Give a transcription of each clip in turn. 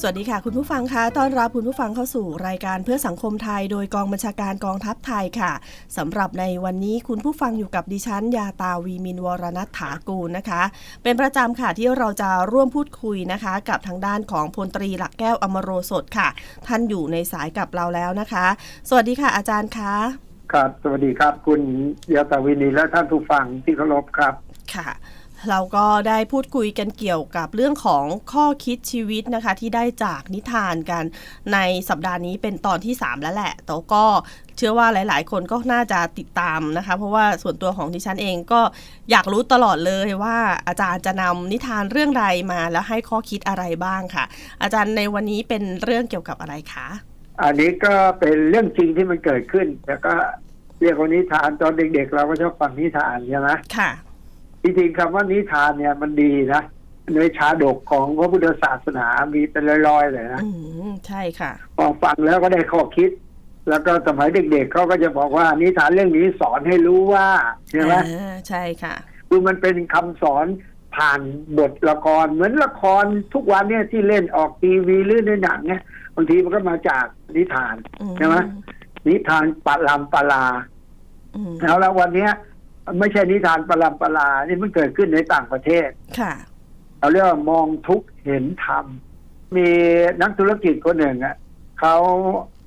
สวัสดีค่ะ คุณผู้ฟังคะต้อนรับคุณผู้ฟังเข้าสู่รายการเพื่อสังคมไทย โดยกองบัญชาการกองทัพไทยค่ะสำหรับในวันนี้คุณผู้ฟังอยู่กับดิฉัน ยาตาวีมินวรณัฐถากูลนะคะ เป็นประจำค่ะที่เราจะร่วมพูดคุยนะคะ กับทางด้านของพลตรีหลักแก้วอมโรสดค่ะ ท่านอยู่ในสายกับเราแล้วนะคะ สวัสดีค่ะอาจารย์คะครับ สวัสดีครับ คุณยาตาวินีและท่านผู้ฟังที่เคารพครับค่ะ เราก็ได้พูดคุยกันเกี่ยวกับเรื่องของข้อคิดชีวิตนะคะ ที่ได้จากนิทานกันในสัปดาห์นี้เป็นตอนที่ 3 แล้วแหละ แต่ก็เชื่อว่าหลาย ๆ คนก็น่าจะติดตามนะคะ เพราะว่าส่วนตัวของดิฉันเองก็อยากรู้ตลอดเลยว่าอาจารย์จะนำนิทานเรื่องใดมาแล้วให้ข้อคิดอะไรบ้างค่ะ อาจารย์ในวันนี้เป็นเรื่องเกี่ยวกับอะไรคะอันนี้ก็เป็นเรื่องจริงที่มันเกิดขึ้นแต่ก็เรียกว่านิทานตอนเด็ก ๆ เราก็ชอบฟังนิทานใช่ไหมค่ะ จริงๆคำว่านิทานเนี่ยมันดีนะในชาดกของพระพุทธศาสนามีเป็นร้อยๆเลยนะอืมใช่ค่ะพอฟังแล้วก็ได้ข้อคิด แล้วก็สมัยเด็กๆเขาก็จะบอกว่านิทานเรื่องนี้สอนให้รู้ว่าใช่ไหมอ่าใช่ค่ะ คือมันเป็นคำสอนผ่านบทละครเหมือนละครทุกวันเนี่ยที่เล่นออกทีวีหรือในหนังเนี่ยบางทีมันก็มาจากนิทานอืมใช่ไหมนิทานปะลำปะลาอืมแล้วแล้ววันเนี้ย ไม่ใช่นิทานปะลำปะลา นี่มันเกิดขึ้นในต่างประเทศ ค่ะ เราเรียกว่ามองทุกข์เห็นธรรม มีนักธุรกิจคนหนึ่งอะเขา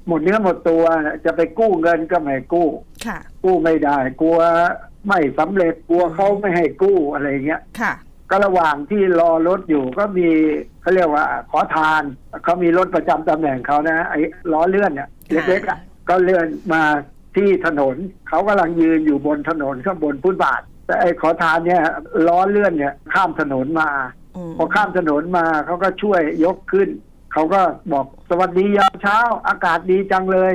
หมดเนื้อหมดตัวน่ะจะไปกู้เงินก็ไม่กู้ค่ะ กู้ไม่ได้ กลัวไม่สำเร็จกลัวเขาไม่ให้กู้อะไรเงี้ยค่ะ ก็ระหว่างที่รอรถอยู่ก็มีเขาเรียกว่า ขอทานเขามีรถประจำตำแหน่งเขานะไอ้ล้อเลื่อนเนี่ยค่ะเล็กๆอะก็เลื่อนมา ที่ถนนเขากำลังยืนอยู่บนถนนข้างบนฟุตบาท แต่ไอ้ขอทานเนี่ยล้อเลื่อนเนี่ยข้ามถนนมาอืมพอข้ามถนนมาเขาก็ช่วยยกขึ้น เขาก็บอกสวัสดียามเช้า อากาศดีจังเลย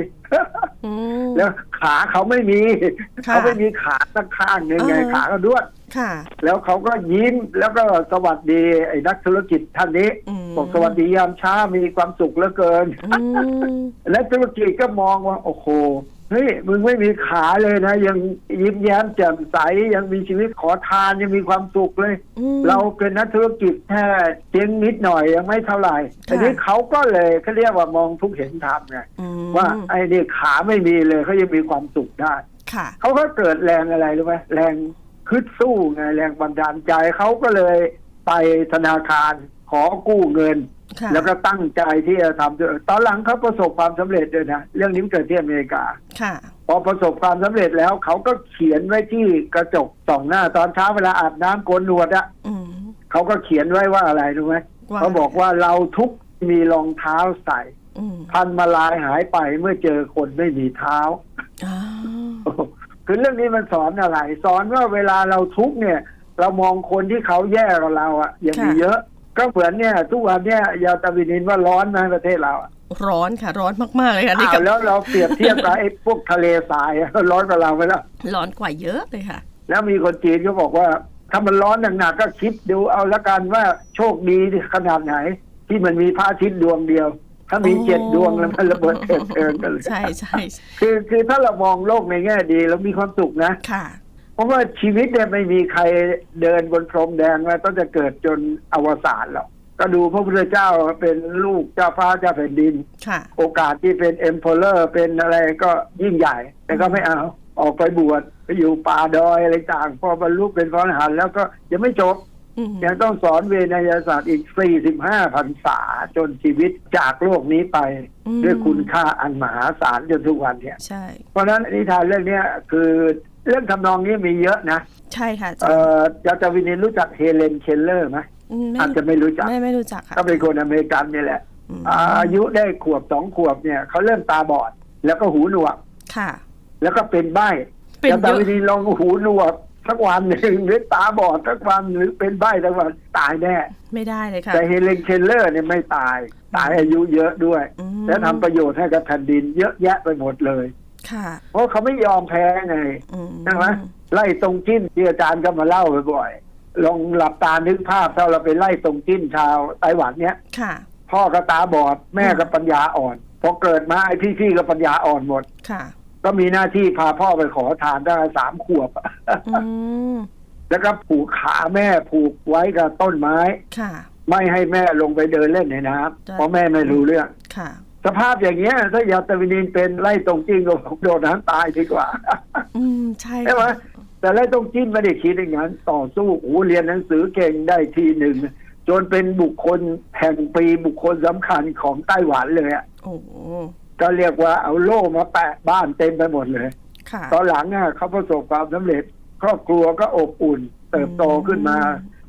อืมแล้วขาเขาไม่มีค่ะเขาไม่มีขาสักข้างหนึ่งไงเออขาก็ด้วนค่ะแล้วเขาก็ยิ้มแล้วก็สวัสดีไอ้นักธุรกิจท่านนี้อืมบอกสวัสดียามเช้ามีความสุขเหลือเกินอืมและธุรกิจก็มองว่า โอ้โห เฮ้ยมึงไม่มีขาเลยนะ ยังยิ้มแย้มแจ่มใสยังมีชีวิตขอทานยังมีความสุขเลย อืม เราเป็นนักธุรกิจแค่เจ๊งนิดหน่อยยังไม่เท่าไหร่ค่ะ ทีนี้เขาก็เลยเขาเรียกว่ามองทุกเห็นธรรมไงอืมว่าไอ้นี่ขาไม่มีเลยเขายังมีความสุขได้ ค่ะ เขาก็เกิดแรงอะไรรู้ไหมแรงคึดสู้ไงแรงบันดาลใจเขาก็เลยไปธนาคารขอกู้เงินค่ะ แล้วก็ตั้งใจที่จะทำด้วยตอนหลังเขาประสบความสำเร็จด้วยนะเรื่องนี้มันเกิดที่อเมริกาค่ะพอประสบความสำเร็จแล้วเขาก็เขียนไว้ที่กระจกส่องหน้าตอนเช้าเวลาอาบน้ำโกนหนวดอะอืมเขาก็เขียนไว้ว่าอะไรรู้ไหมว่าเขาบอกว่าเราทุกมีรองเท้าใส่อืมพันมาลายหายไปเมื่อเจอคนไม่มีเท้าอ่าคือเรื่องนี้มันสอนอะไร สอนว่าเวลาเราทุกข์เนี่ย เรามองคนที่เขาแย่กว่าเราอะยังมีเยอะ ก็เหมือนเนี่ย ทุกวันเนี่ยยาตาวินินว่าร้อนไหมประเทศเราอะร้อนค่ะ ร้อนมากๆเลยค่ะนี่อ้ากัวบแล้วเราเปรียบเทียบกับไอ้พวกทะเลทรายอะร้อนกว่าเราไหมล่ะร้อนกว่าเยอะเลยค่ะ แล้วมีคนจีนก็บอกว่า ถ้ามันร้อนหนักๆก็คิดดูเอาละกันว่าโชคดีขนาดไหน ที่มันมีพระอาทิตย์ดวงเดียว ถ้ามีโอ้เจ็ดดวงแล้วมันระเบิดเถิดเทิงกันเลยใช่ใช่คือคือถ้าเรามองโลกในแง่ดีเรามีความสุขนะค่ะ เพราะว่าชีวิตเนี่ยไม่มีใครเดินบนพรมแดงแล้วต้องจะเกิดจนอวสานหรอกก็ดูพระพุทธเจ้าเป็นลูกเจ้าฟ้าเจ้าแผ่นดินค่ะโอกาสที่เป็นเอ็มพอเลอร์เป็นอะไรก็ยิ่งใหญ่ แต่ก็ไม่เอาออกไปบวชไปอยู่ป่าดอยอะไรต่างพอบรรลุเป็นพระอรหันต์แล้วก็ยังไม่จบอืมยังต้องสอนเวนยศาสตร์อีก 45พรรษาจนชีวิตจากโลกนี้ไปอืมด้วยคุณค่าอันมหาศาลจนทุกวันเนี่ยใช่เพราะฉะนั้นนิทานเรื่องเนี้ยคือ เรื่องทำนองนี้มีเยอะนะใช่ค่ะอาจารเอ่ย์อจาจาวินินรู้จักเฮเลนเคลเลอร์ไหมมไม่อาจจะไม่รู้จัก ไม่ไม่รู้จักค่ะก็เป็นคนอเมริกันนี่แหละ อืมอายุได้ขวบสองขวบเนี่ยเขาเริ่มตาบอด แล้วก็หูหนวก ค่ะ แล้วก็เป็นใบ้เป็นจาเยจาอะวินินลองหูหนวกสักวันหนึ่งหรือตาบอดสักวันหรือเป็นใบ้สักวันตายแน่ ไม่ได้เลยค่ะ แต่เฮเลนเคลเลอร์เนี่ยไม่ตาย ตายอายุเยอะด้วย อืม และทำประโยชน์ให้กับแผ่นดินเยอะแยะไปหมดเลยค่ะ เพราะเขาไม่ยอมแพ้ไงอืมใช่ไหมไล่ตรงจิ้นที่อาจารย์ก็มาเล่าบ่อยๆลองหลับตานึกภาพถ้าเราไปไล่ตรงจิ้นชาวไต้หวันเนี้ยค่ะพ่อก็ตาบอดแม่ก็ปัญญาอ่อนพพอเกิดมาไอ้พี่ๆก็ปัญญาอ่อนหมดค่ะ ก็มีหน้าที่พาพ่อไปขอทานตั้งแต่สามขวบอืมแล้วก็ผูกขาแม่ผูกไว้กับต้นไม้ ค่ะ ไม่ให้แม่ลงไปเดินเล่นในน้จ้ะำเพราะแม่ไม่รู้เรื่อง ค่ะ สภาพอย่างเงี้ย ถ้ายาตาวินินเป็นไล่ตรงจิ้งก็บอกโดดน้ำตายดีกว่า อืมใช่ใช่ไหมค่ะแต่ไล่ตรงจิ้นไม่ได้คิดอย่างนั้น ต่อสู้โอ้โหเรียนหนังสือเก่งได้ทีหนึ่งจนเป็นบุคคลแห่งปีบุคคลสำคัญของไต้หวันเลยอะโอ้โหก็เรียกว่าเอาโล่มาแปะบ้านเต็มไปหมดเลยค่ะตอนหลังอะเขาประสบความสำเร็จ ครอบครัวก็อบอุ่น เติบโตขึ้นมา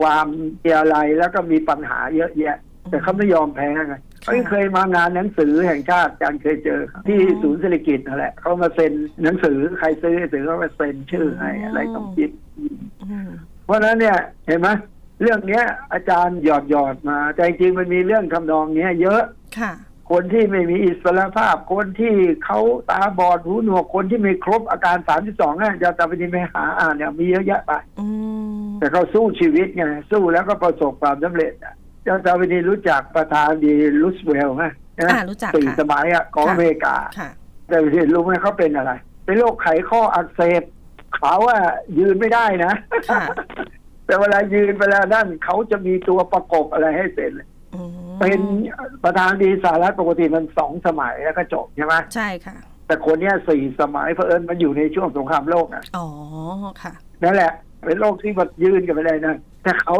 ความเสียอะไรแล้วก็มีปัญหาเยอะแยะ แต่เขาไม่ยอมแพ้ไงเขาเคยมางานหนังสือแห่งชาติอาจารย์เคยเจอครับที่ศูนย์เศรษฐกิจนั่นแหละเขามาเซ็นหนังสือใครซื้อหนังสือเขามาเซ็นชื่อให้อะไรต้องคิดอืมเพราะฉะนั้นเนี่ยเห็นไหมเรื่องเนี้ย อาจารย์หยอดหยอดๆมา แต่จริงๆมันมีเรื่องทำนองเนี้ย เยอะค่ะ คนที่ไม่มีอิสรภาพ คนที่เขาตาบอดหูหนวกคนที่ไม่ครบอาการสามที่สองอะจะตามไปที่ไปหาอ่านเนี่ยมีเยอะแยะไปอืมแต่เขาสู้ชีวิตไงสู้แล้วก็ประสบความสำเร็จอะ เจ้าตาวินีรู้จักประธานดีรูสเวลล์ไหมใช่ไหมอ่ารู้จักสี่ค่ะสมัยอะของค่ะอเมริกาค่ะแต่วินีรู้ไหมเขาเป็นอะไร เป็นโรคไขข้ออักเสบเขาอะยืนไม่ได้นะค่ะแต่เวลายืนเวลานั่นเขาจะมีตัวประกบอะไรให้เสร็จเลยอืมเป็นประธานดีสหรัฐปกติมันสองสมัยแล้วก็จบใช่ไหมใช่ค่ะ แต่คนเนี้ยสี่สมัยเพอเอิญมันอยู่ในช่วงสงครามโลกอะอ๋อค่ะนั่นแหละ เป็นโรคที่มันยืนกันไปได้นะแต่เขา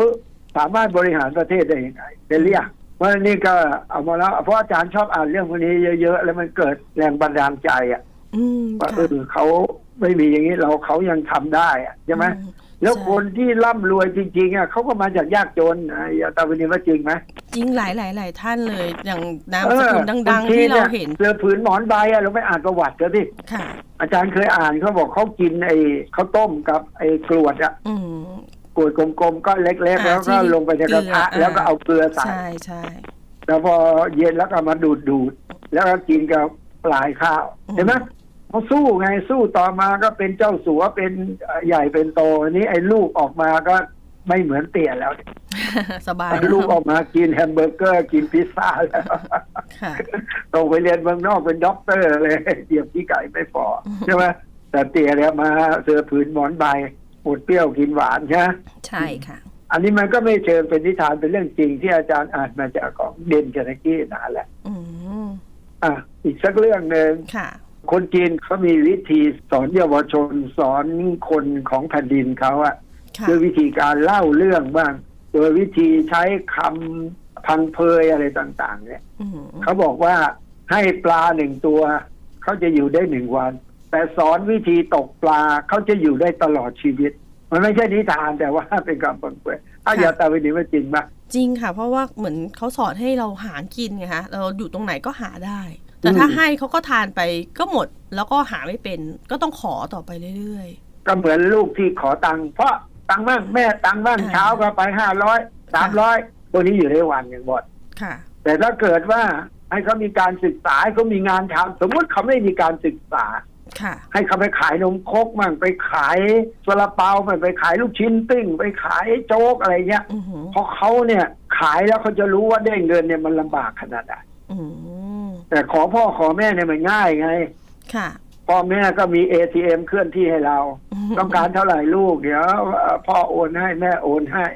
สามารถบริหารประเทศได้ยังไงเป็นเรียกเพราะฉะนั้นนี่ก็เอามาแล้วเพราะอาจารย์ชอบอ่านเรื่องพวกนี้เยอะ ๆ แล้วมันเกิดแรงบันดาลใจอะอืมว่าค่ะเออเขาไม่มีอย่างนี้เราเขายังทำได้อะใช่ไหมอืแล้วใช่คนที่ร่ำรวยจริงๆอะเขาก็มาจากยากจนอะอย่าตาวันนี้ว่าจริงไหมจริงหลายหลายหลายท่านเลย อย่างนามเอสอกุลดังบๆที่เรานี่ยเห็นเสือผืนหมอนใบอะเราไม่อ่านประวัติกันดิค่ะอาจารย์เคยอ่านเขาบอกเขากินไอ้ข้าวต้มกับไอ้กรวดอะอืม กรวดกลมๆก็เล็กๆ อ่าแล้วก็ที่ลงไปในกระทะเกลืออ่าแล้วก็เอาเกลือใส่ ใช่ใช่แล้วพอเย็นแล้วก็มาดูดดูดๆแล้วก็กินกับปลายข้าวเห็นไหมเขาสู้ไงสู้ต่อมาก็เป็นเจ้าสัวเป็นเอ่อใหญ่เป็นโตอันนี้ไอ้ลูกออกมาก็ไม่เหมือนเตี่ยแล้วสบายลูกออกมากินแฮมเบอร์เกอร์กินพิซซ่าแล้วค่ะตรงไปเรียนเมืองนอกเป็นด็อกเตอร์เลยเหยียบที่ไก่ไม่พอใช่ไหมแต่เตี่ยเนี่ยมาเสือผืนหมอนใบ ปวดเปรี้ยวกินหวานใช่ไหมใช่ค่ะ อันนี้มันก็ไม่เชิงเป็นนิทานเป็นเรื่องจริงที่อาจารย์อ่านมาจากของเดนจานากี้นานแหละอืมอะอีกสักเรื่องหนึ่งค่ะคนจีนเขามีวิธีสอนเยาวชนสอนคนของแผ่นดินเขาอะค่ะด้วยวิธีการเล่าเรื่องบ้าง โดยวิธีใช้คำพังเพยอะไรต่าง ๆ เนี่ยอืมเขาบอกว่าให้ปลาหนึ่งตัว เขาจะอยู่ได้หนึ่งวัน แต่สอนวิธีตกปลาเขาจะอยู่ได้ตลอดชีวิต มันไม่ใช่นิทานแต่ว่าเป็นคำพังเพยถ้าอย่าตาไปดีว่าจริงปะจริงค่ะ เพราะว่าเหมือนเขาสอนให้เราหากินไงคะเราอยู่ตรงไหนก็หาได้ แต่ถ้าอืมให้เขาก็ทานไปก็หมดแล้วก็หาไม่เป็น ก็ต้องขอต่อไปเรื่อยก็เหมือนลูกที่ขอตังค์เพราะตังค์บ้างแม่ตังค์บ้างอ่าเช้าก็ไปห้าร้อยสามร้อยตัวนี้อยู่ได้วันอย่างหมดๆค่ะ แต่ถ้าเกิดว่าให้เขามีการศึกษาให้เขามีงานทำสมมติเขาไม่มีการศึกษาค่ะ ให้เขาไปขายนมครกมั่งไปขายซาลาเปามั่งไปขายลูกชิ้นปิ้ง ไปขายโจ๊กอะไรเงี้ยอือหือเพราะเขาเนี่ย ขายแล้วเขาจะรู้ว่าได้เงินเนี่ยมันลำบากขนาดไหนอืมแต่ขอพ่อขอแม่เนี่ยมันง่ายไง ค่ะพ่อแม่ก็มี ATM เคลื่อนที่ให้เรา ต้องการเท่าไหร่ลูกเดี๋ยวเอ่อพ่อโอนให้แม่โอนให้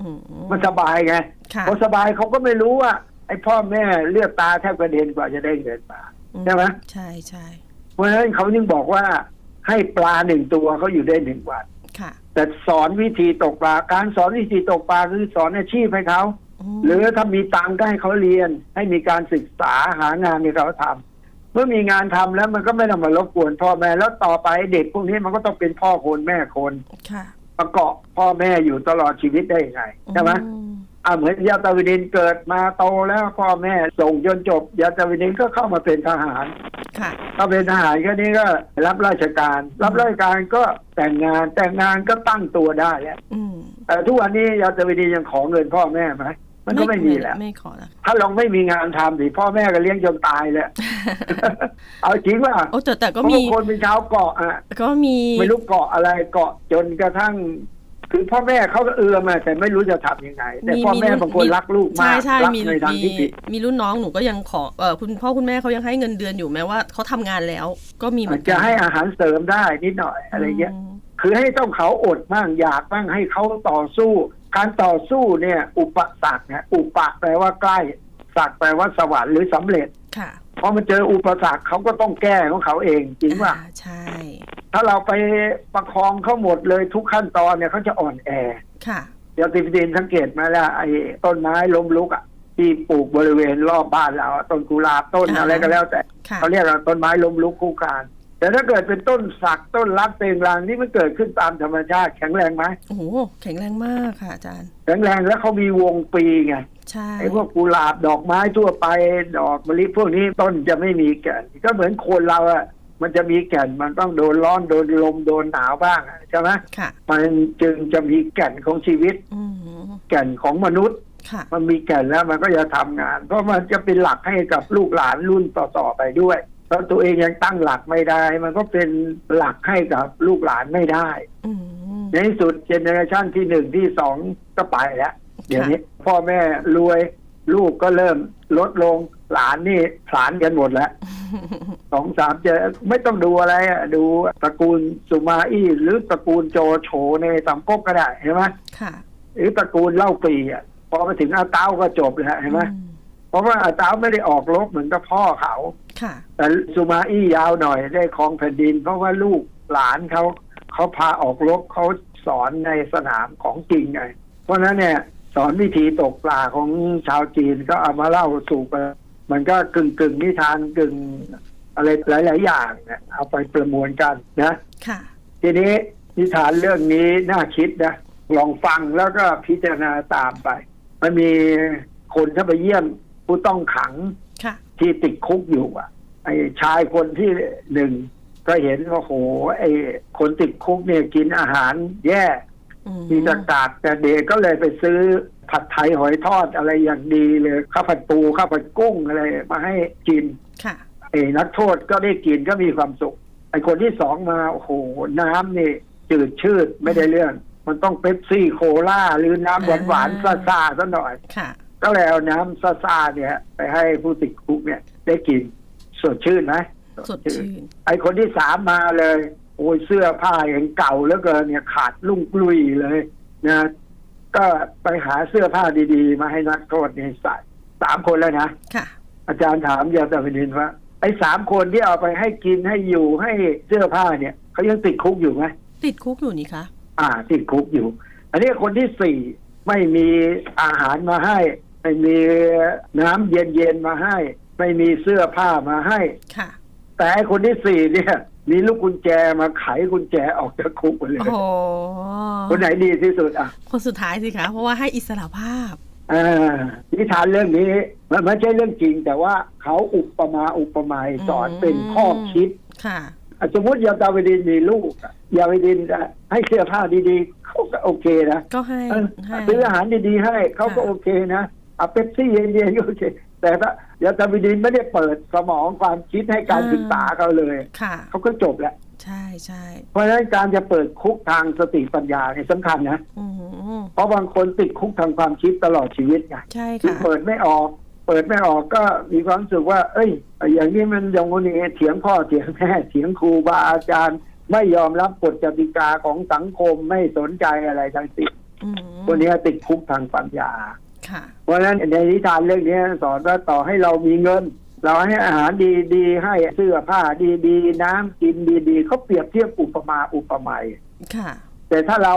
อืมมันสบายไงค่ะพอสบายเขาก็ไม่รู้ว่าไอ้พ่อแม่เลือดตาแทบกระเด็นกว่าจะได้เงินมาใช่ไหมใช่ใช่เพ ราะฉะนั้นเขาจึงบอกว่าให้ปลาหนึ่งตัวเขาอยู่ได้หนึ่งวันค่ะแต่สอนวิธีตกปลาการสอนวิธีตกปลาคือสอนอาชีพให้เขามหรือถ้ามีตังค์ก็ให้เขาเรียน ให้มีการศึกษาหางานให้เขาทำเมื่อมีงานทำแล้วมันก็ไม่ต้องมารบกวนพ่อแม่แล้วต่อไปเด็กพวกนี้มันก็ต้องเป็นพ่อคนแม่คนค่ะประกอบพ่อแม่อยู่ตลอดชีวิตได้ยังไงใช่ไหม อืมอ่าเหมือนยาตาวินินเกิดมาโตแล้วพ่อแม่ส่งจนจบยาตาวินินก็เข้ามาเป็นทหารค่ะถ้าเป็นทหารก็นี่ก็รับราชการ รับราชการก็แต่งงานแต่งงานก็ตั้งตัวได้แล้วอืมแต่ทุกวันนี้ยาตาวินินยังขอเงินพ่อแม่ไหมมันก็ไม่มีแล้วไม่ขอแล้วถ้าลองไม่มีงานทำสิพ่อแม่ก็เลี้ยงจนตายเลยเอาจริงว่าโอ้แต่แต่ก็เพราะมีบางคนเป็นชาวเกาะอะก็มีไม่รู้เกาะอะไรเกาะจนกระทั่ง คือพ่อแม่เขาก็เอื้อมมาแต่ไม่รู้จะทำยังไง แต่พ่อแม่บางคนรักลูกมาใช่กใช่รักมีในทางมีที่ผิดมีรุ่นน้องหนูก็ยังขอเออคุณพ่อคุณแม่เขายังให้เงินเดือนอยู่แม้ว่าเขาทำงานแล้ว ก็มีเหมือนกัจะให้อาหารเสริมได้นิดหน่อยอะไรเงี้ยมคือให้ต้องเขาอดบ้างอยากบ้างให้เขาต่อสู้ การต่อสู้เนี่ย อุปสรรคเนี่ยอุปะแปลว่าใกล้ สักแปลว่าสวรรค์หรือสำเร็จค่ะพอมันเจออุปสรรคเขาก็ต้องแก้ของเขาเองจริงป่ะอ่าใช่ ถ้าเราไปประคองเขาหมดเลยทุกขั้นตอนเนี่ยเขาจะอ่อนแอ ค่ะเดี๋ยวติฟินสังเกตมาแล้วไอ้ต้นไม้ล้มลุกอะที่ปลูกบริเวณรอบบ้านเราอะต้นกุหลาบต้นอ่าอะไรก็แล้วแต่ค่ะเขาเรียกว่าต้นไม้ล้มลุกคู่การ แต่ถ้าเกิดเป็นต้นสักต้นรักเตงรางนี่มันเกิดขึ้นตามธรรมชาติ แข็งแรงไหมโอ้โหแข็งแรงมากค่ะอาจารย์ แข็งแรงแล้วเขามีวงปีไงใช่ไอ้พวกกุหลาบดอกไม้ทั่วไปดอกมะลิพวกนี้ต้นจะไม่มีแก่น ก็เหมือนคนเราอะมันจะมีแก่นมันต้องโดนร้อนโดนลมโดนหนาวบ้างอะใช่ไหมค่ะมันจึงจะมีแก่นของชีวิตอืมแก่นของมนุษย์ค่ะมันมีแก่นแล้วมันก็จะทำงาน เพราะมันจะเป็นหลักให้กับลูกหลานรุ่นต่อๆไปด้วย ถ้าตัวเองยังตั้งหลักไม่ได้ มันก็เป็นหลักให้กับลูกหลานไม่ได้อืมในที่สุดเจเนอเรชันที่หนึ่งที่สองก็ไปแล้วเดี๋ยวนี้ พ่อแม่รวยลูกก็เริ่มลดลงหลานนี่ผลานกันหมดแล้วสองสามเจอไม่ต้องดูอะไรอะดูตระกูลสุมาอี้หรือตระกูลโจโฉในสามก๊กก็ได้เห็นไหมค่ะหรือตระกูลเล่าปีอะพอมาถึงอาเต้าก็จบแล้วเห็นไหมอืม เพราะว่าอาเต้าไม่ได้ออกรบเหมือนกับพ่อเขาค่ะแต่สุมาอี้ยาวหน่อยได้ครองแผ่นดิน เพราะว่าลูกหลานเขาเขาพาออกรบเขาสอนในสนามของจริงไงเพราะฉะนั้นเนี่ยสอนวิธีตกปลาของชาวจีนก็เอามาเล่าสู่กันมันก็กึ่งกึ่งๆนิทานกึ่งอะไรหลาย ๆ อย่างเนี่ยเอาไปประมวลกันนะค่ะทีนี้นิทานเรื่องนี้น่าคิดนะลองฟังแล้วก็พิจารณาตามไป มันมีคนเข้าไปเยี่ยม ผู้ต้องขังค่ะที่ติดคุกอยู่อะ ไอ้ชายคนที่หนึ่งก็เห็นว่าโหไอ้คนติดคุกเนี่ยกินอาหาร แย่อืมมีตะกาดแต่เด็กก็เลยไปซื้อผัดไทยหอยทอดอะไรอย่างดีเลยข้าวผัดปูข้าวผัดกุ้งอะไรมาให้กินค่ะไอ้นักโทษก็ได้กินก็มีความสุขไอ้คนที่สองมาโอ้โหน้ำนี่จืดชืดไม่ได้เรื่อง มันต้องเป๊ปซี่โคลาหรือน้ำหวานหวานๆอ่าซ่าๆซะหน่อยค่ะ ก็เลยเอาน้ำซ่าๆเนี่ย ไปให้ผู้ติดคุกเนี่ย ได้กินสดชื่นไหมสดชื่นไอ้คนที่สามมาเลย โอ้ยเสื้อผ้าอย่างเก่าแล้วเกินเนี่ยขาดลุ่งกลุยเลยนะก็ไปหาเสื้อผ้าดีๆ มาให้นักโทษนี่ใส่สามคนแล้วนะค่ะ อาจารย์ถามยาตาพินินว่า ไอ้สามคนที่เอาไปให้กินให้อยู่ให้เสื้อผ้าเนี่ยเขายังติดคุกอยู่ไหมติดคุกอยู่นี่คะอ่า ติดคุกอยู่ อันนี้คนที่สี่ไม่มีอาหารมาให้ ไม่มีน้ำเย็นๆมาให้ ไม่มีเสื้อผ้ามาให้ ค่ะ แต่ไอ้คนที่สี่เนี่ย มีลูกกุญแจมาไขกุญแจออกจากคุกหมดเลยโอ้โหคนไหนดีที่สุดอะ คนสุดท้ายสิคะ เพราะว่าให้อิสระภาพอ่านิทานเรื่องนี้มันไม่ใช่เรื่องจริง แต่ว่าเขาอุปมาอุปไมยสอนเป็นข้อคิด ค่ะอะสมมติยาดาวิดินมีลูกอะยาวิดินอะให้เสื้อผ้าดีๆเขาก็โอเคนะก็ให้เออให้ซื้ออาหารดีๆให้เขาก็ค่ะโอเคนะเอาเป๊ปซี่เย็นๆก็โอเคแต่ถ้ายาดาวิดินไม่ได้เปิดสมองความคิดให้การศึกษาเขาเลยค่ะเขาก็จบแล้วใช่ใช่เพราะฉะนั้นการจะเปิดคุกทางสติปัญญาเนี่ยสำคัญนะอืมเพราะบางคนติดคุกทางความคิดตลอดชีวิตไงใช่คือค่ะเปิดไม่ออก เปิดไม่ออกก็มีความรู้สึกว่า เอ้ย อย่างนี้มันอย่างนี้เถียงพ่อเถียงแม่เถียงครูบาอาจารย์ ไม่ยอมรับกฎกติกาของสังคมไม่สนใจอะไรทั้งสิ้นอืมคนนี้ติดคุกทางปัญญา ค่ะ เพราะฉะนั้นในนิทานเรื่องนี้สอนว่าต่อให้เรามีเงิน เราให้อาหารดีๆ ให้เสื้อผ้าดีๆ น้ำกินดีๆเขาเปรียบเทียบอุปมาอุปไมยค่ะ แต่ถ้าเรา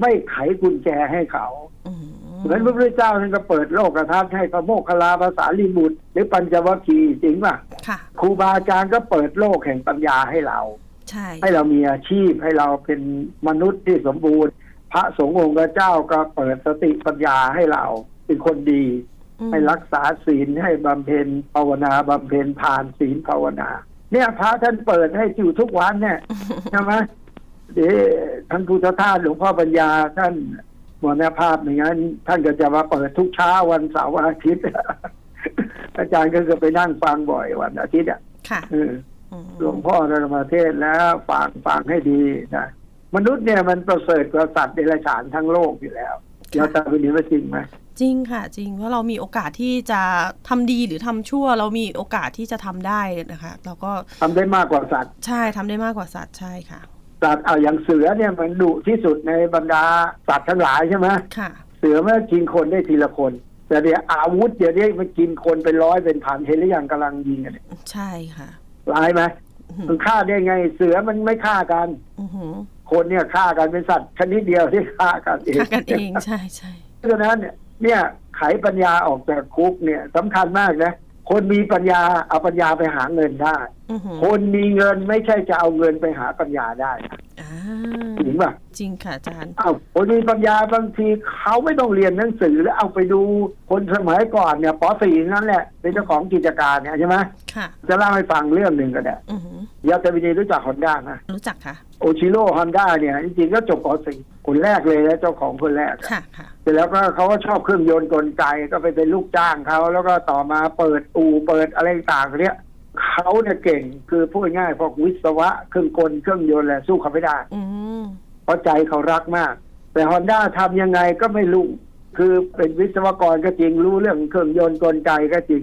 ไม่ไขกุญแจให้เขาอืมเหมือนพระพุทธเจ้าท่านก็เปิดโลกทัศน์ให้พระโมคคัลลาภาษาลีบุตร หรือปัญจวัคคีย์จริงป่ะค่ะครูบาอาจารย์ก็เปิดโลกแห่งปัญญาให้เราใช่ให้เรามีอาชีพให้เราเป็นมนุษย์ที่สมบูรณ์ พระสงฆ์องค์เจ้าก็เปิดสติปัญญาให้เรา เป็นคนดีอืมให้รักษาศีลให้บำเพ็ญภาวนาบำเพ็ญทานศีลภาวนา เนี่ยพระท่านเปิดให้อยู่ทุกวันเนี่ยใช่ไหมเดี๋ยวท่านพุทธทาสหลวงพ่อปัญญาท่านมรณภาพอย่างนั้น ท่านก็จะมาเปิดทุกเช้าวันเสาร์วันอาทิตย์ อาจารย์ก็จะไปนั่งฟังบ่อยวันอาทิตย์อะค่ะเอออืมหลวงพ่อธรรมเทศน์แล้วฟังฟังให้ดีนะมนุษย์เนี่ยมันประเสริฐกว่าสัตว์เดรัจฉานทั้งโลกอยู่แล้วยาตาวินีว่าจริงไหม จริงค่ะ จริงว่าเรามีโอกาสที่จะทำดีหรือทำชั่ว เรามีโอกาสที่จะทำได้นะคะเราก็ทำได้มากกว่าสัตว์ ใช่ทำได้มากกว่าสัตว์ใช่ค่ะสัตว์เอาอย่างเสือเนี่ยมันดุที่สุดในบรรดาสัตว์ทั้งหลายใช่ไหมค่ะ เสือมันกินคนได้ทีละคน แต่เนี่ยอาวุธเดี๋ยวนี้มันกินคนเป็นร้อยเป็นพันเห็นหรือยังกำลังยิงกันเนี่ยใช่ค่ะร้ายไหมอื้อหืมัอนฆ่าได้ไง เสือมันไม่ฆ่ากันอื้อหือคนเนี่ยฆ่ากันเป็นสัตว์ชนิดเดียวที่ฆ่ากันเองฆ่ากันเองใช่ใช่เพราะฉะนั้นเนี่ย เนี่ยไขปัญญาออกจากคุกเนี่ยสำคัญมากนะคนมีปัญญาเอาปัญญาไปหาเงินได้อือหือคนมีเงินไม่ใช่จะเอาเงินไปหาปัญญาได้นะอ่าจริงป่ะจริงค่ะอาจารย์อ้าวคนมีปัญญาบางทีเขาไม่ต้องเรียนหนังสือแล้วเอาไปดูคนสมัยก่อนเนี่ยป .4 นั่นแหละ เป็นเจ้าของกิจการเนี่ยใช่ไหมค่ะจะเล่าให้ฟังเรื่องหนึ่งก็ได้อือหือยาตาวินีรู้จักฮอนด้าไหมรู้จักค่ะ โอชิโร่ฮอนด้าเนี่ยจริงๆก็จบป .4 คนแรกเลยนะเจ้าของคนแรกอะค่ะค่ะเสร็จแล้วก็เขาก็ชอบเครื่องยนต์กลไกก็ไปเป็นลูกจ้างเขาแล้วก็ต่อมาเปิดอู่เปิดอะไรต่างๆเนี่ยเขาเนี่ยเก่งคือพูดง่ายๆพวกวิศวะเครื่องกลเครื่องยนต์แหละสู้เขาไม่ได้อืมเพราะใจเขารักมาก แต่ฮอนด้าทำยังไงก็ไม่รู้คือเป็นวิศวกรก็จริงรู้เรื่องเครื่องยนต์กลไกก็จริง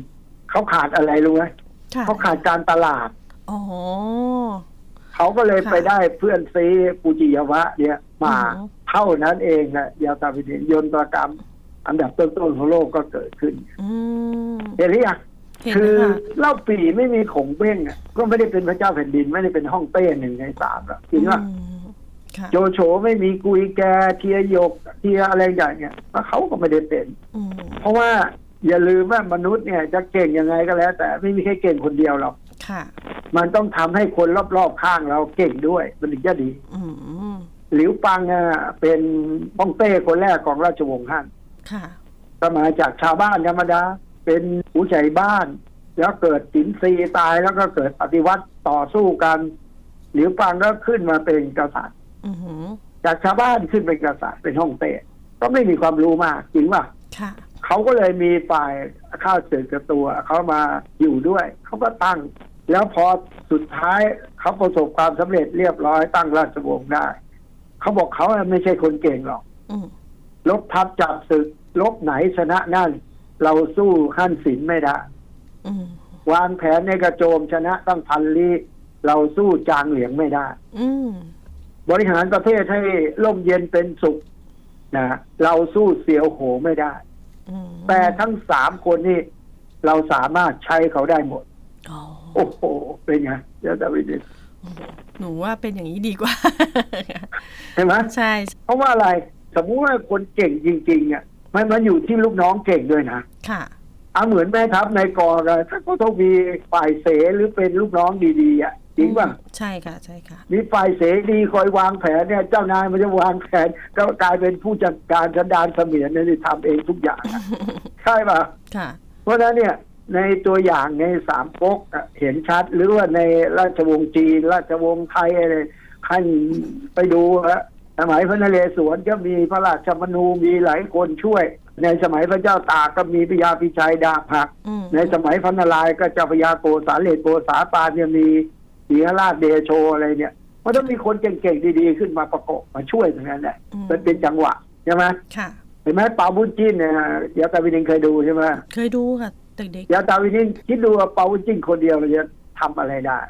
เขาขาดอะไรรู้ไหมค่ะเขาขาดการตลาดอ๋อเขาก็เลยค่ะไปได้เพื่อนซีปูจิยวะ เนี่ย มาอือหือเท่านั้นเองนะยาตาวินยนตรกรรม อันดับต้นๆของโลกก็เกิดขึ้นอืมเห็นหรือยังเห็นคืแล้อวค่ะเล่าปีไม่มีขงเบ้งอะก็ไม่ได้เป็นพระเจ้าแผ่นดิน ไม่ได้เป็นห้องเต้หนึ่งในสามหรอกจริงว่าอืมค่ะโจโฉไม่มีกุยแกเทียหยกเทียอะไรอย่างเงี้ยแล้วเขาก็ไม่ได้เป็นอืมเพราะว่าอย่าลืมว่ามนุษย์เนี่ย จะเก่งยังไงก็แล้ว แต่ไม่มีใครเก่งคนเดียวหรอกค่ะมันต้องทำให้คนรอบๆข้างเราเก่งด้วย มันถึงจะดีอืม หลิวปังอะเป็นป้องเต้คนแรกของราชวงศ์ฮั่นค่ะสมัยจากชาวบ้านธรรมดา เป็นผู้ใหญ่บ้าน แล้วเกิดสินซีตายแล้วก็เกิดปฏิวัติต่อสู้กัน หลิวปังก็ขึ้นมาเป็นกษัตริย์อือหือจากชาวบ้านขึ้นเป็นกษัตริย์เป็นฮ่องเต้ก็ไม่มีความรู้มากจริงป่ะค่ะเขาก็เลยมีฝ่ายข้าวเสือกับตัวเขามาอยู่ด้วย เขาก็ตั้ง แล้วพอสุดท้ายเขาประสบความสำเร็จเรียบร้อยตั้งราชวงศ์ได้ เขาบอกเขาไม่ใช่คนเก่งหรอกอืมลบทับจับศึกลบไหนชนะนั่น เราสู้ขั้นศิลไม่ได้อืมวางแผนในกระโจมชนะตั้งพันลี้เราสู้จางเหลียงไม่ได้อืมบริหารประเทศให้ร่มเย็นเป็นสุขนะเราสู้เสียวโหไม่ได้อืมแต่ทั้งสามคนนี่เราสามารถใช้เขาได้หมดอ๋อโอ้โห เป็นไงเดี๋ยวจะไปดู หนูว่าเป็นอย่างนี้ดีกว่า ใช่ไหมใช่ เพราะว่าอะไรสมมุติว่าคนเก่งจริงๆเนี่ยมันมันอยู่ที่ลูกน้องเก่งด้วยนะค่ะเอาเหมือนแม่ทัพในกองอะถ้าเขาต้องมีฝ่ายเสหรือเป็นลูกน้องดีๆอะจริงป่ะใช่ค่ะ ใช่ค่ะ มีฝ่ายเสดีคอยวางแผนเนี่ยเจ้านายมันจะวางแผนก็กลายเป็นผู้จัดการชันดานเสมียนเนี่ยที่ทำเองทุกอย่างอะใช่ป่ะค่ะ เพราะฉะนั้นเนี่ย ในตัวอย่างในสามก๊กอะเห็นชัด หรือว่าในราชวงศ์จีน ราชวงศ์ไทยอะไรขั้นไปดูฮะสมัยพระนเรศวรก็มีพระราชมนูมีหลายคนช่วย ในสมัยพระเจ้าตากก็มีพระยาพิชัยดาบหักอืมในสมัยพระนารายณ์ก็เจ้าพระยาโกษาเลตโกษาปานเนี่ยมีศรีหราชเดโชอะไรเนี่ยมันต้องมีคนเก่งๆดีๆขึ้นมาประกบมาช่วยทั้งนั้นแหละอืมมันเป็นจังหวะใช่ไหมค่ะเห็นไหมเปาบุญจิ้นเนี่ยยาตาวินินเคยดูใช่ไหมเคยดูค่ะ เด็กยาตาวินินคิดดูว่าเปาบุญจิ้นคนเดียวมันจะทำอะไรได้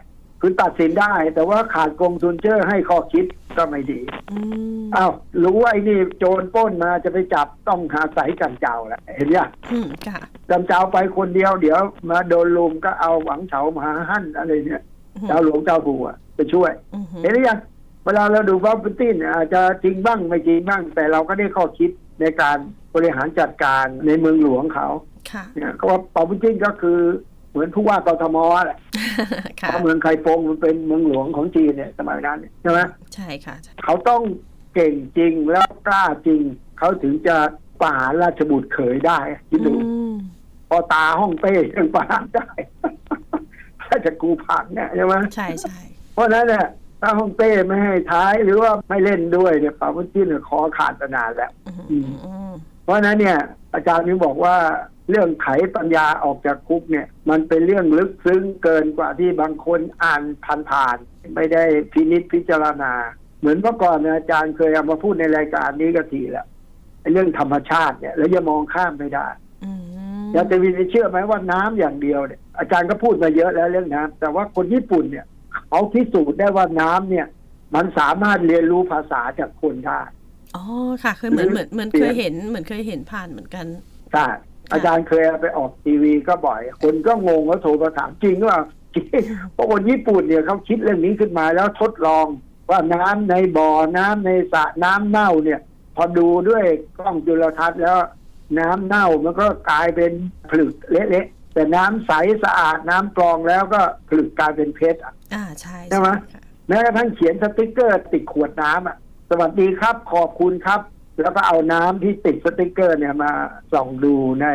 คือตัดสินได้ แต่ว่าขาดกองทุนเชื่อให้ข้อคิดก็ไม่ดีๆอืมอ้าวรู้ว่าไอ้นี่โจรปล้นมาจะไปจับต้องหาสายกันเจ้าแหละเห็นยังอืมค่ะกันเจ้าไปคนเดียวเดี๋ยว มาโดนลุมก็เอาหวังเฉามาหั่นอะไรเนี่ยเจ้าหลวงเจ้าผัวไปช่วยอืมเห็นหรือยังเวลาเราดูว่าปุตินอาจจะจริงบ้างไม่จริงบ้าง แต่เราก็ได้ข้อคิดในการบริหารจัดการในเมืองหลวงเขาค่ะ เนี่ยเขาว่าเปาปุตินก็คือเหมือนผู้ว่ากทมแหละค่ะเพราะเมืองไคฟงมันเป็นเมืองหลวงของจีนเนี่ยสมัยนั้นเนี่ยใช่ไหมใช่ค่ะใช่เขาต้องเก่งจริงแล้วกล้าจริง เขาถึงจะประหารราชบุตรเขยได้คิดดูอืมพอตาห้องเต้ยังประหารได้ถ้าจะกูผักเนี่ยใช่ไหมใช่ใช่เพราะฉะนั้นเนี่ยถ้าฮ่องเต้ไม่ให้ท้ายหรือว่าไม่เล่นด้วยเนี่ยป่าวุ้นจิ้นเนี่ยคอขาดไปนานแล้วอืมอืมอืมเพราะฉะนั้นเนี่ย อาจารย์นึงบอกว่า เรื่องไขปัญญาออกจากคุกเนี่ย มันเป็นเรื่องลึกซึ้งเกินกว่าที่บางคนอ่านผ่านๆไม่ได้พินิจพิจารณา เหมือนเมื่อก่อนเนี่ยอาจารย์เคยเอามาพูดในรายการนี้ก็ทีละไอ้เรื่องธรรมชาติเนี่ย แล้วจะมองข้ามไม่ได้อืมยาเตวินเชื่อไหมว่าน้ำอย่างเดียวเนี่ยอาจารย์ก็พูดมาเยอะแล้วเรื่องน้ำแต่ว่าคนญี่ปุ่นเนี่ยเขาพิสูจน์ได้ว่าน้ำเนี่ย มันสามารถเรียนรู้ภาษาจากคนได้อ๋อค่ะเคยเหมือนหรือเหมือนเหมือนเปลี่เคยนยเห็นเหมือนเคยเห็นผ่านเหมือนกันใช่ อาจารย์เคยเอาไปออกทีวีก็บ่อย คนก็งงแล้วโทรมาถามจริงว่าจริงเพราะคนญี่ปุ่นเนี่ยเขาคิดเรื่องนี้ขึ้นมาแล้วทดลองว่าน้ำในบ่อน้ำในสระน้ำเน่าเนี่ย พอดูด้วยกล้องจุลทรรศน์แล้ว น้ำเน่ามันก็กลายเป็นผลึกเละๆแต่น้ำใสสะอาดน้ำกรองแล้วก็ผลึกกลายเป็นเพชรอะอ่าใช่ใช่ไหมค่ะแม้กระทั่งเขียนสติกเกอร์ติดขวดน้ำอะ สวัสดีครับ ขอบคุณครับ แล้วก็เอาน้ำที่ติดสติกเกอร์เนี่ยมาส่องดูใน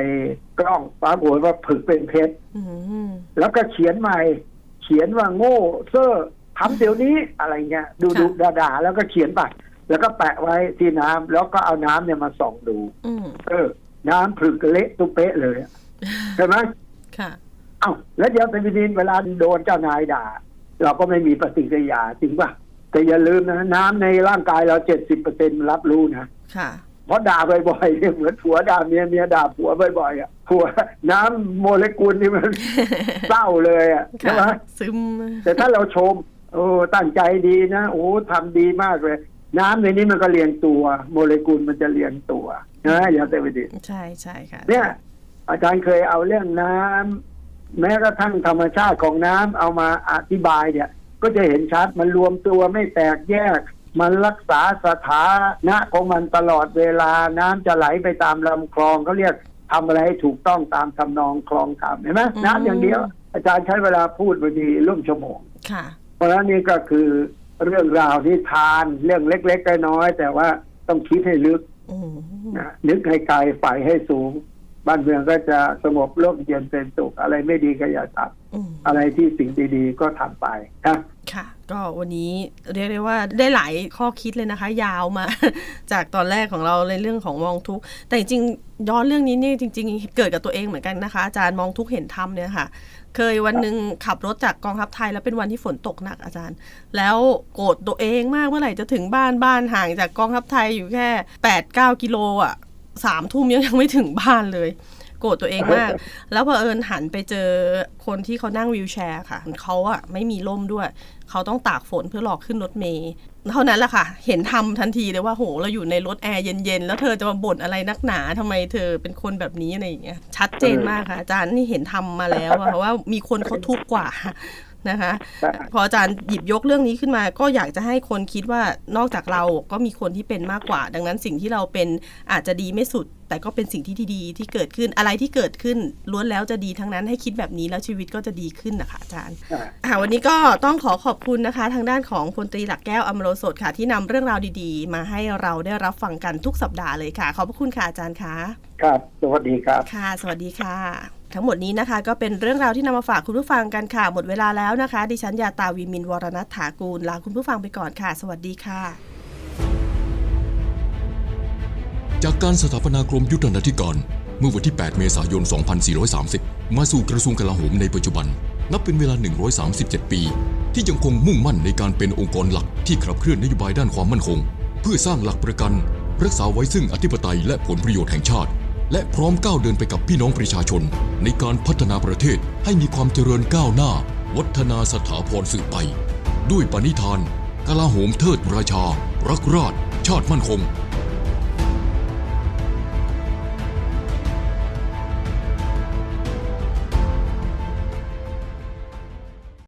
กล้องปรากฏว่าผึกเป็นเพชรอืมแล้วก็เขียนใหม่เขียนว่าโง่เซอร์ทำเดี๋ยวนี้อะไรเงี้ยดูดูด่าๆแล้วก็เขียนไปแล้วก็แปะไว้ที่น้ำแล้วก็เอาน้ำเนี่ยมาส่องดูอืมเออ น้ำผึกเละตุ้เป๊ะเลยอะใช่ไหมค่ะเอ้าแล้วเดี๋ยวเป็นดินเวลาโดนเจ้านายด่า เราก็ไม่มีปฏิกิริยาจริงป่ะแต่อย่าลืมนะน้ำในร่างกายเราเจ็ดสิบเปอร์เซ็นรับรู้นะ ค่ะเพราะด่าบ่อยๆเนี่ยเหมือนผัวด่าเมียเมียด่าผัวบ่อยๆอะผัวน้ำโมเลกุลนี่มันเศร้าเลยอะใช่ไหมค่ะซึมแต่ถ้าเราชม โอ้ตั้งใจดีนะโอ้ทำดีมากเลย น้ำในนี้มันก็เรียงตัว โมเลกุลมันจะเรียงตัวนะอย่าเตไปดิใช่ใช่ค่ะ เนี่ย อาจารย์เคยเอาเรื่องน้ำแม้กระทั่งธรรมชาติของน้ำเอามาอธิบายเนี่ย ก็จะเห็นชัดมันรวมตัวไม่แตกแยก มันรักษาสถานะของมันตลอดเวลาน้ำจะไหลไปตามลำคลองเขาเรียกทำอะไรให้ถูกต้องตามทำนองคลองธรรมเห็นไหมน้ำอย่างเดียวอาจารย์ใช้เวลาพูดบางทีร่วมชั่วโมงค่ะเพราะฉะนั้นนี่ก็คือเรื่องราวนิทานเรื่องเล็กๆน้อยๆแต่ว่าต้องคิดให้ลึกอืมนะนึกให้ไกลฝ่ายให้สูง บ้านเมืองก็จะสงบร่มเย็นเป็นสุข อะไรไม่ดีก็อย่าทอืมำอะไรที่สิ่งดีๆก็ทำไปนะค่ะ ก็วันนี้เรียกได้ว่าได้หลายข้อคิดเลยนะคะ ยาวมา จากตอนแรกของเราในเรื่องของมองทุกข์แต่จริงๆย้อนเรื่องนี้นี่จริง ๆ เกิดกับตัวเองเหมือนกันนะคะอาจารย์มองทุกข์เห็นธรรมเนี่ยค่ะ เคยวันหนึ่งขับรถจากกองทัพไทยแล้วเป็นวันที่ฝนตกหนักอาจารย์ แล้วโกรธตัวเองมากเมื่อไหร่จะถึงบ้านบ้านห่างจากกองทัพไทยอยู่แค่8ปดเก้ากิโลอะ สามทุ่มยังยังไม่ถึงบ้านเลย โกรธตัวเองมาก แล้วพอเอิญหันไปเจอคนที่เขานั่งวีลแชร์ค่ะเขาอะไม่มีร่มด้วย เขาต้องตากฝนเพื่อรอกขึ้นรถเมล์เท่านั้นแหละค่ะ เห็นทำทันทีเลยว่าโหเราอยู่ในรถแอร์เย็นๆ แล้วเธอจะมาบ่นอะไรนักหนาทำไมเธอเป็นคนแบบนี้อะไรอย่างเงี้ยชัดเจนมากค่ะอาจารย์นี่เห็นทำมาแล้วอะเพราะว่ามีคนเขาทุกข์กว่า นะคะ พออาจารย์หยิบยกเรื่องนี้ขึ้นมา ก็อยากจะให้คนคิดว่านอกจากเราก็มีคนที่เป็นมากกว่า ดังนั้นสิ่งที่เราเป็นอาจจะดีไม่สุด แต่ก็เป็นสิ่งที่ดีๆที่เกิดขึ้นอะไรที่เกิดขึ้นล้วนแล้วจะดีทั้งนั้นให้คิดแบบนี้แล้วชีวิตก็จะดีขึ้นนะคะอาจารย์อ่าค่ะวันนี้ก็ต้องขอขอบคุณนะคะ ทางด้านของพลตรีหลักแก้วอมโรสดค่ะ ที่นำเรื่องราวดีๆ มาให้เราได้รับฟังกันทุกสัปดาห์เลยค่ะ ขอบพระคุณค่ะอาจารย์คะครับ สวัสดีครับ ค่ะ สวัสดีค่ะ ทั้งหมดนี้นะคะ ก็เป็นเรื่องราวที่นำมาฝากคุณผู้ฟังกันค่ะ หมดเวลาแล้วนะคะ ดิฉันยาตาวีมินวรณัฐถากูลลาคุณผู้ฟังไปก่อนค่ะ สวัสดีค่ะ จากการสถาปนากรมยุทธนาธิการ เมื่อวันที่ 8 เมษายน 2430 มาสู่กระทรวงกลาโหมในปัจจุบัน นับเป็นเวลา 137 ปี ที่ยังคงมุ่งมั่นในการเป็นองค์กรหลักที่ขับเคลื่อนนโยบายด้านความมั่นคง เพื่อสร้างหลักประกัน รักษาไว้ซึ่งอธิปไตยและผลประโยชน์แห่งชาติ และพร้อมก้าวเดินไปกับพี่น้องประชาชน ในการพัฒนาประเทศให้มีความเจริญก้าวหน้า วัฒนาสถาพรสืบไป ด้วยปณิธานกลาโหมเทิดราชา รักราช ชาติมั่นคง